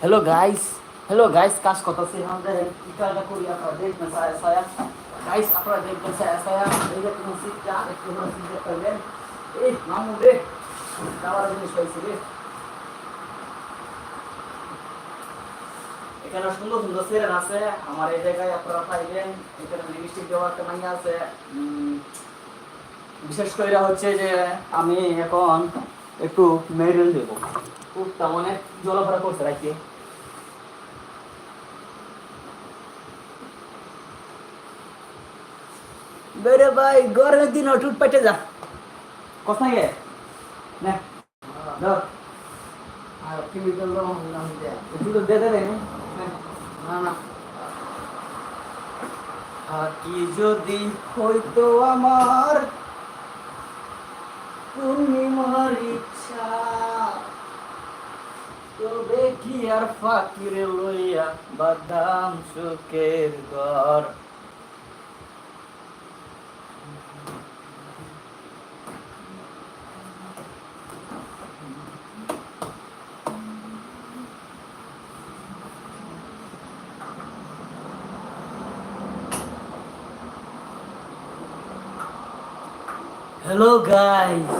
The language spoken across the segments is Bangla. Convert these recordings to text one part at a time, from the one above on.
হ্যালো গাইস হ্যালো গাইস কাজ করতেছি আমাদের ইকালটা করি, আপনারা দেখবেন সায়া সায়া গাইস আপনারা দেখবেন সায়া সায়া এই যে কোনো সিটটা একটু করে সিট করবেন এই মামু রে যাওয়ার জিনিস হয়েছে রে। এখানে সুন্দর সুন্দর সিরেন আছে। আমার এই জায়গায় আপনারা পাইবেন। এখানে লিপস্টিক দেওয়া একটা মাইয়া আছে। বিশেষ করে হচ্ছে যে, আমি এখন একটু মেরিল দেবো। খুব তেমন অনেক জলভরা করছে রাখি বেরে ভাই গরমের দিন টুট পেটে যা। কোথায় গে না ধর। আর কেমিক্যাল রং নাম দেয়া। একটু তো দে দে রে না। না থাকি যদি হইতো আমার পূর্ণিমার ইচ্ছা। তবে কি আর ফাকিরে লইয়া বাদাম সুখের ঘর? হ্যালো গাইস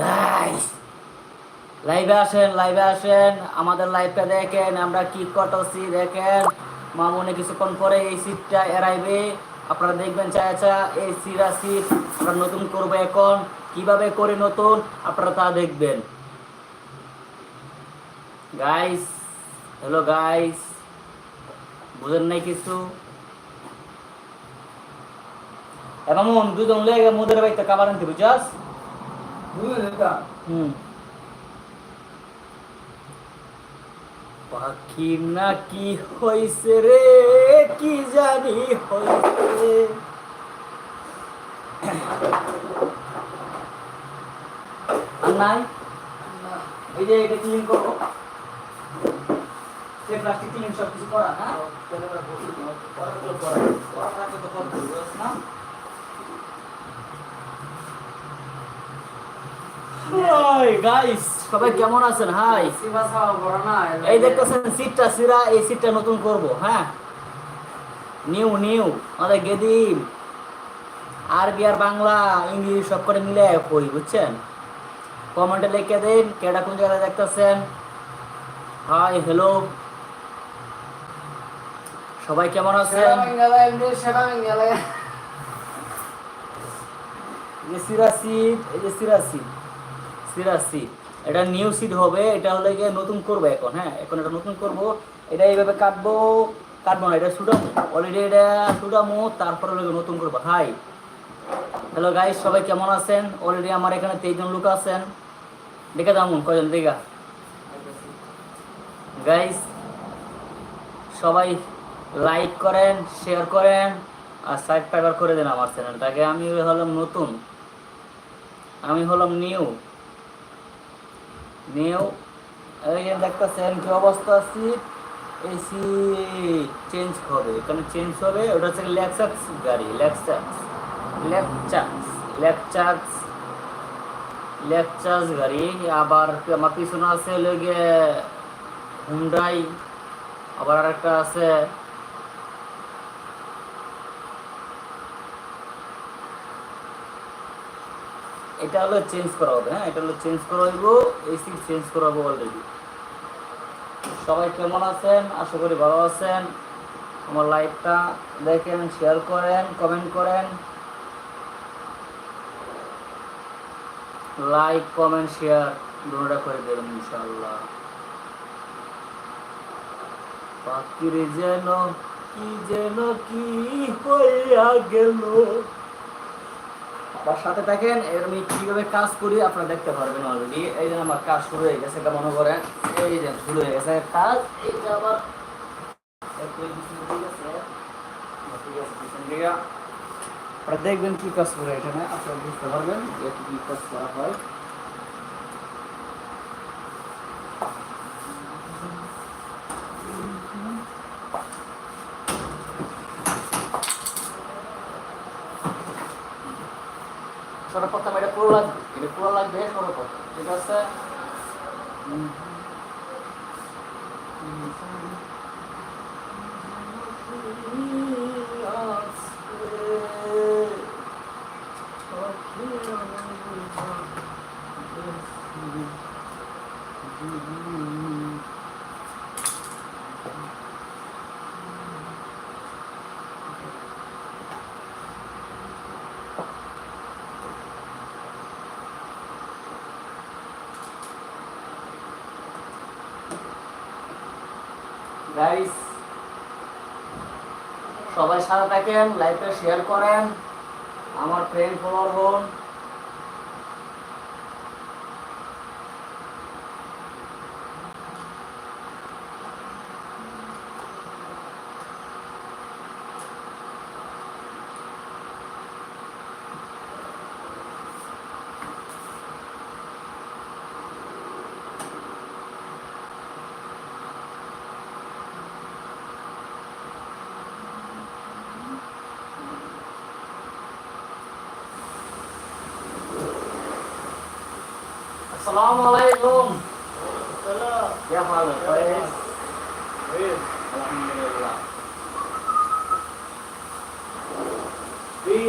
গাইস লাইভে আসেন লাইভে আসেন। আমাদের লাইভটা দেখেন, আমরা কি করতেছি দেখেন। মামুনি কিছুক্ষণ পরে এই সিটটা এরাইবে আপনারা দেখবেন চায়া চা এই সিরা সিট আমরা নতুন করব এখন। কীভাবে করে নতুন? আপনারা তা দেখবেন। গাইস হ্যালো গাইস বুঝেন নাই কিছু? এবং দুজন লেগে মুদের বাইতে কাবার আনতে বুঝাস পাখি না কি হইছে রে কি জানি হইছে। আর নাই? এই যে এটা ক্লিন করব সে প্লাস্টিক ক্লিন সব কিছু করা হ্যাঁ? করা করা তো হবে, বুঝছ না? হাই গাইস সবাই কেমন আছেন? হাই এই দেখতেছেন সিটটা সিরা এই সিটটা নতুন করব হ্যাঁ? নিউ নিউ আমাদের গেদিম। আরবি আর বাংলা ইংলিশ সব করে মিলে কই বুঝছেন? কমেন্টে লিখে দিন কেডা কোন জায়গায় দেখতেছেন? হাই হ্যালো সবাই কেমন আছেন? এই যে এই যে সিরা সিট সিরা সিট এটা নিউ সিট হবে, এটা হলে গিয়ে নতুন করব এখন হ্যাঁ? এখন এটা নতুন করব, এটা এইভাবে কাটবো কাটবো না, এটা শুটামো অলরেডি এটা শুটামো তারপরে হলো নতুন করব। হাই হ্যালো গাইস সবাই কেমন আছেন? অলরেডি আমার এখানে তেইশজন লোক আছেন। দেখে দামুন কজন দেখা গাইস সবাই লাইক করেন শেয়ার করেন, আর সাবস্ক্রাইবার করে দেন আমার চ্যানেলটাকে আমি হলাম নতুন। আমি হলাম নিউ নিউ যে দেখতেছেন কি অবস্থা আছি? এই সি চেঞ্জ হবে এখানে চেঞ্জ হবে ওটা হচ্ছে ল্যাকচাক্স গাড়ি ল্যাকচাক্স ল্যাকচাক্স ল্যাকচাক্স ল্যাকচাক্স গাড়ি। আবার আমার পিছনে আছে হলো গিয়ে হুন্ডাই, আবার আরেকটা আছে এটা হলো চেঞ্জ করা হবে হ্যাঁ? এটা হলো চেঞ্জ করা হইব, এই সিট চেঞ্জ করা হবে অলরেডি সবাই কেমন আছেন? আশা করি ভালো আছেন। আমার লাইভটা দেখেন শেয়ার করেন কমেন্ট করেন। লাইক কমেন্ট শেয়ার দুটোটা করে দেবেন ইনশাল্লাহ পাখির যেন কি যেন কি হইয়া গেল। আমার সাথে থাকেন এর আমি কীভাবে কাজ করি আপনারা দেখতে পারবেন অলরেডি এই যে আমার কাজ শুরু হয়ে গেছে এটা মনে করেন, এই যে শুরু হয়ে গেছে কাজ, এই যে আবার দিকে আপনারা দেখবেন কি কাজ করে এখানে, আপনারা বুঝতে পারবেন যে কি কাজ করা হয়। সর্বপ্রথম এটা পুরো লাগবে এটা পুরো লাগবে সর্বপ্রথম ঠিক আছে গাইস সবাই সাথে থাকেন লাইভটা শেয়ার করেন আমার ফ্রেন্ড ফলোয়ার হন। Assalamualaikum. Ya malu, Faiz. Alhamdulillah. Di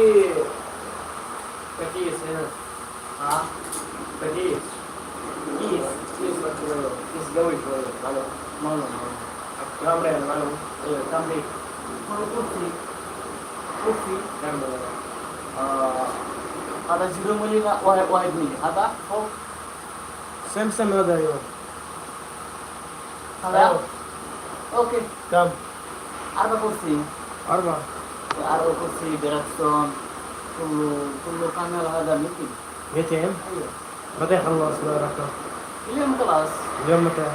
Pakis ya. Hah? Pakis. Pakis. Pakis lagi malu. Pakis gawe malu. Malu. Malu. Ramle malu. Eh, tambi. Malu kursi. Kursi. Ramle. Ah. Ada jiru muli wahai wahai ini. Ada? Oh. Same same brother you. Hello. Okay. Come. Arba kursi. Arba. Arba kursi direction. كله كله كان هذا ميتين. ميتين؟ ايوه. متى يخلص دورك؟ اليوم خلاص. اليوم متى؟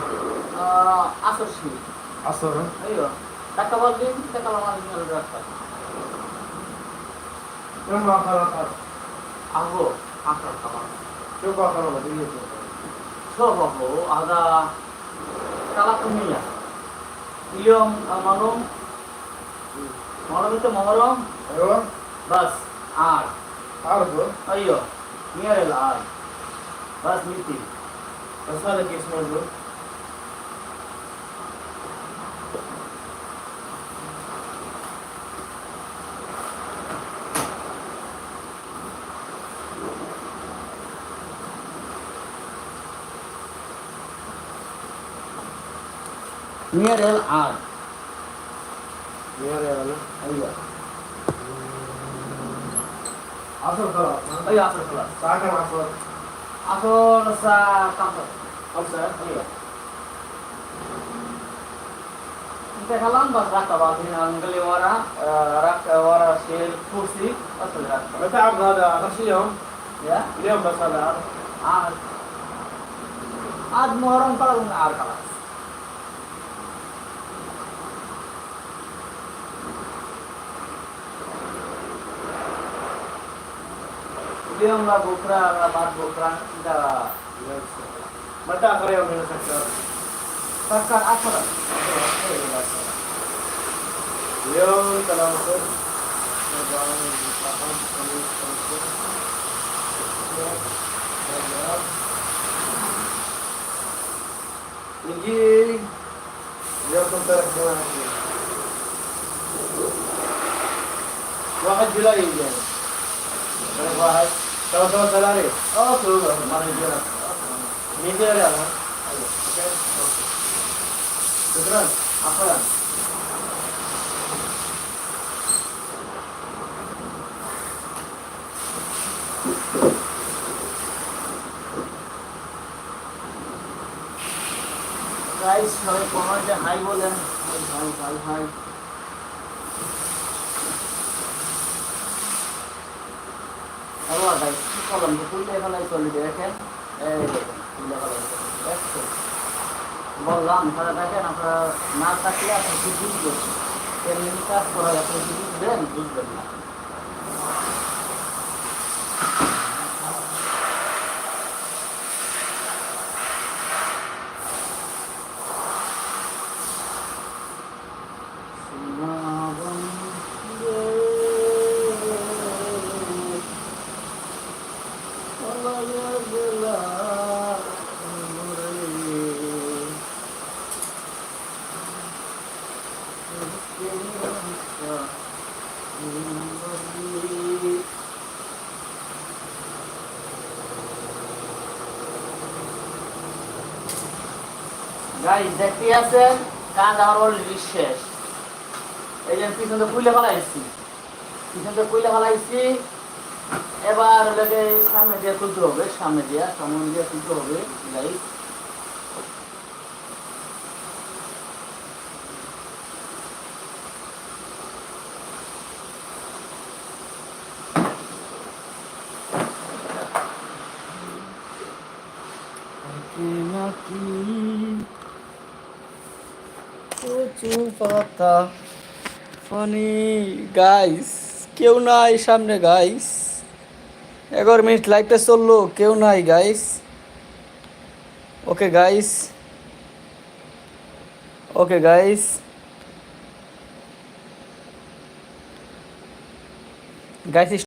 آه عصر شيء. عصر؟ ايوه. تكبر لي تكبر على الدراسة. يوم ما خلاص. عصر. عصر خلاص. شو بقى خلاص؟ شربه هذا ثلاثمية اليوم محرم محرم انت محرم ايوه بس عار عرضه ايوه نير العار بس ميتي بس هذا كيس موجود near L R near L ಅಯ್ಯ ಆಫರ್ ಕಲ ಅಯ್ಯ ಆಫರ್ ಕಲ ಸಾಕರ ಆಫರ್ ಆಫರ್ ಸಾ ಕಾಂಪರ್ ಹೌದು ಸರ್ ಅಯ್ಯ Kekalan pas raka bagi anggeli wara raka wara sil kursi. Asal raka. kita abg ada kasih ya? Dia masalah. Ad. Ad morong kalau nggak ada. ಉದ್ಯಮ ಗೋಪುರಗಳ తర్వాత కలాలి మన మీకు వెళ్ళాలి అక్కడ guys, how are you? Hi, Bolan. Hi, hi, hi, hi. আবার গাইস কি করলাম তুললে ফেলাই চলে দেখেন এই দেখেন বললাম তারা দেখেন আপনারা না থাকলে আপনি কি বুঝবেন এমনি কাজ করার আপনি কি বুঝবেন বুঝবেন না গাইজ দেখতে আছেন? কাজ আমার এই জন্য পিছনে কুইলে ফেলাইছি পিছনে কুইলে ফেলাইছি এবার সামনে দিয়ে ক্ষুদ্র হবে, সামনে দিয়ে সামনে দিয়ে খুলতে হবে। গাইজ পাতা ফানি গাইস কেউ নাই সামনে গাইস এগারো মিনিট লাইভটা চলল, কেউ নাই guys okay guys okay guys guys